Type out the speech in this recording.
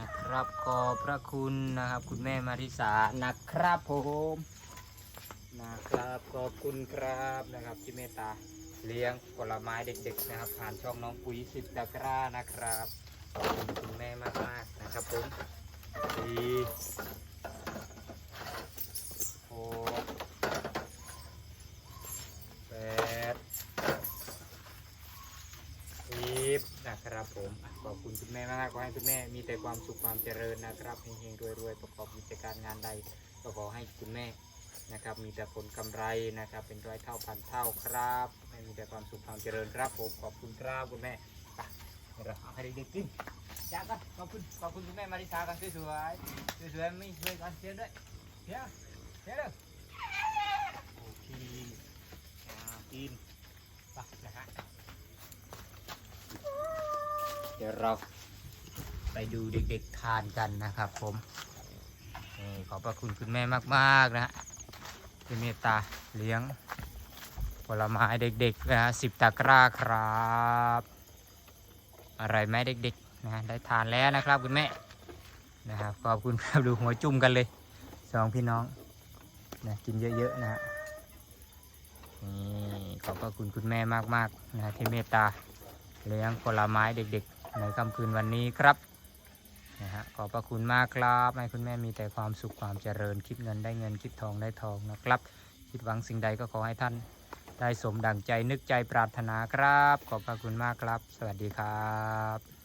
นะครับ ขอบพระคุณนะครับ คุณแม่มาริสานะครับผมนะครับ ขอบคุณครับนะครับที่เมตตาเลี้ยงผลไม้เด็ก ๆ นะครับ ผ่านช่องน้องปุ๋ยสิบตะกร้านะครับขอบคุณคุณแม่มากๆนะครับผมสี่หกแปด สิบนะครับผมขอบคุณคุณแม่มากๆขอให้คุณแม่มีแต่ความสุขความเจริญนะครับเฮงๆรวยๆประกอบกิจการงานใดก็ขอให้คุณแม่นะครับ มีแต่ผลกำไรนะครับ เป็นร้อยเท่าพันเท่าครับให้มีแต่ความสุขความเจริญครับผมขอบคุณครับคุณแม่ไปเดี๋ยวเราเอาให้เด็กๆกินจ้ากันขอบคุณขอบคุณคุณแม่มาริสากันสวยๆสวยๆไม่สวยกันเชียด้วยเชียร์เชียร์เลยโอเคอ่ากินไปนะฮะ เดี๋ยวเราไปดูเด็กๆทานกันนะครับผมนี่ขอบพระคุณคุณแม่มากๆนะที่เมตตาเลี้ยงผลไม้เด็กๆนะฮะสิบตะกร้าครับ อะไรไหมเด็กๆนะฮะได้ทานแล้วนะครับคุณแม่นะครับขอบคุณครับดูหัวจุ่มกันเลยสองพี่น้องนะกินเยอะๆนะฮะนี่ขอบพระคุณคุณแม่มากๆนะที่เมตตาเลี้ยงผลไม้เด็กๆ ในค่ำคืนวันนี้ครับนะฮะขอบพระคุณมากครับให้คุณแม่มีแต่ความสุขความเจริญ คิดเงินได้เงินคิดทองได้ทองนะครับ คิดหวังสิ่งใดก็ขอให้ท่าน ได้สมดังใจนึกใจปรารถนาครับ ขอบพระคุณมากครับ สวัสดีครับ